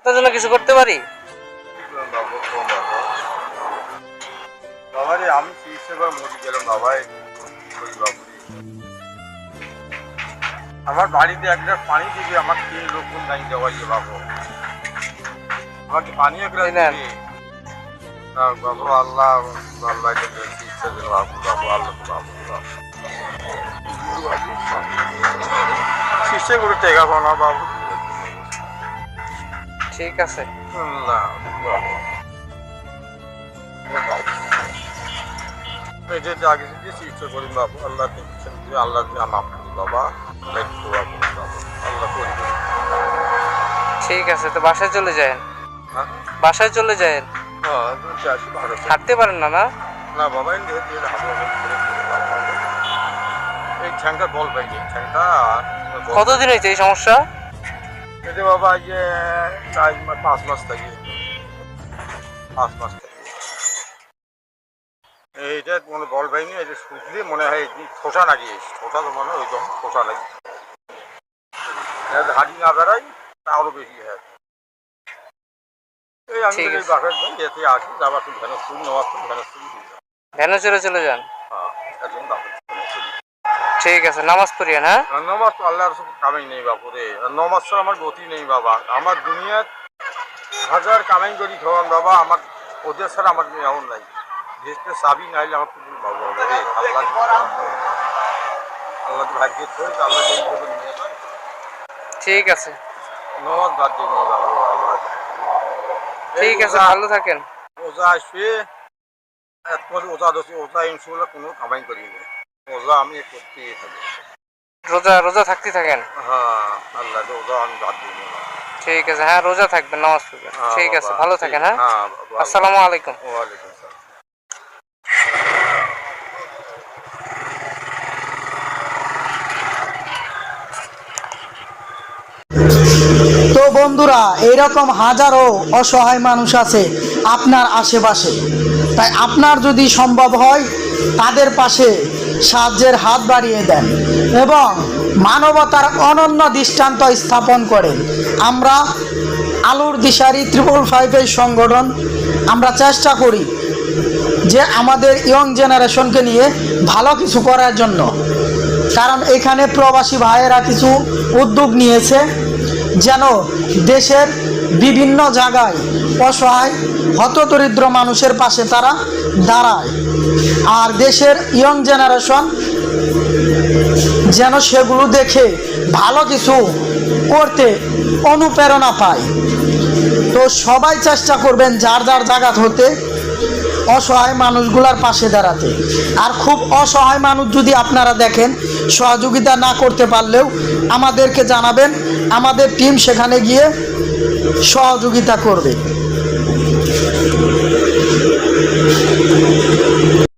আপনার জন্য কিছু করতে পারি? আমি মরে গেলাম বাবা। আমার বাড়িতে এক গ্লাস পানি দিবি আমার তিন রকম নাই দেওয়া যে বাবু। আমাকে পানি এক গ্লাস। দিবি? বাবু আল্লাহ আল্লাহ চিকিৎসা দিল বাবু বাবু আল্লাহ বাবু বাবু। চিকিৎসা করে টেকা না বাবু। ঠিক আছে। বাবু এই যে আগে করি বাবু আল্লাহ দেখছেন যে আল্লাহ যে বাবা আল্লাহ করি ঠিক আছে তো বাসায় চলে যান হ্যাঁ? বাসায় চলে যান হ্যাঁ। হাঁটতে পারেন না না? না বাবা এই ঠ্যাংটা বল ঠ্যাংটা কতদিন হয়েছে এই সমস্যা? যে বাবা যে চার মাস পাঁচ মাস থাকি। পাঁচ মাস থাকি। এইটা কোনো বল পাইনি এই যে শুকলি মনে হয় ঠোসা লাগিয়ে ঠোসা তো মনে হয় ওই যখন ঠোসা লাগে। হাড়ি না বেড়াই তা আরও বেশি হয়। এই আমি ঠিক তো এই আছে। বাপের বাড়ি যেতে আসি যাবার করি নেওয়ার যাই। ভ্যানে চড়ে চলে যান হ্যাঁ একজন বাপের ভেনস করি ঠিক আছে নামাজ পড়িয়েন হ্যাঁ? নমাজ তো আল্লাহর সব কামাই নেই বাপু রে। নমাজ তো আমার গতি নেই বাবা। আমার দুনিয়ার হাজার কামাই করি খাওয়ান বাবা আমার ওদের ছাড়া আমার এমন নাই। দেশটা চাবি নাইলে আমার বাবা রে। আল্লাহ আল্লাহ ভাগ্যে থই আল্লাহ যেই ভাবে নিয়ে যায়। ঠিক আছে। নমাজ বাদ দিই বাবু ঠিক আছে ভালো থাকেন। ওজা আসবে ওজা ধরছি ওজা ইনশাল্লাহ কোনো কামাই করি না ওজা আমি করতেই থাকি। রোজা রোজা থাকতে থাকেন? হ্যাঁ আল্লাহ ওজা আমি বাদ দিই। না ঠিক আছে হ্যাঁ রোজা থাকবেন নামাজ পড়বেন হ্যাঁ ঠিক আছে ভালো থাকেন হ্যাঁ? হ্যাঁ আসসালামু আলাইকুম। ওয়ালাইকুম তো বন্ধুরা এইরকম হাজারো অসহায় মানুষ আছে আপনার আশেপাশে। তাই আপনার যদি সম্ভব হয় তাদের পাশে সাহায্যের হাত বাড়িয়ে দেন এবং মানবতার অনন্য দৃষ্টান্ত স্থাপন করেন। আমরা আলুর দিশারি ত্রিপল ফাইভের সংগঠন, আমরা চেষ্টা করি যে আমাদের ইয়ং জেনারেশনকে নিয়ে ভালো কিছু করার জন্য। কারণ এখানে প্রবাসী ভাইয়েরা কিছু উদ্যোগ নিয়েছে যেন দেশের বিভিন্ন জায়গায় অসহায় হতদরিদ্র মানুষের পাশে তারা দাঁড়ায়। আর দেশের ইয়ং জেনারেশন যেন সেগুলো দেখে ভালো কিছু করতে অনুপ্রেরণা পায়। তো সবাই চেষ্টা করবেন যার যার জায়গা হতে অসহায় মানুষগুলার পাশে দাঁড়াতে। আর খুব অসহায় মানুষ যদি আপনারা দেখেন, সহযোগিতা না করতে পারলেও আমাদেরকে জানাবেন। আমাদের টিম সেখানে গিয়ে সহযোগিতা করবে।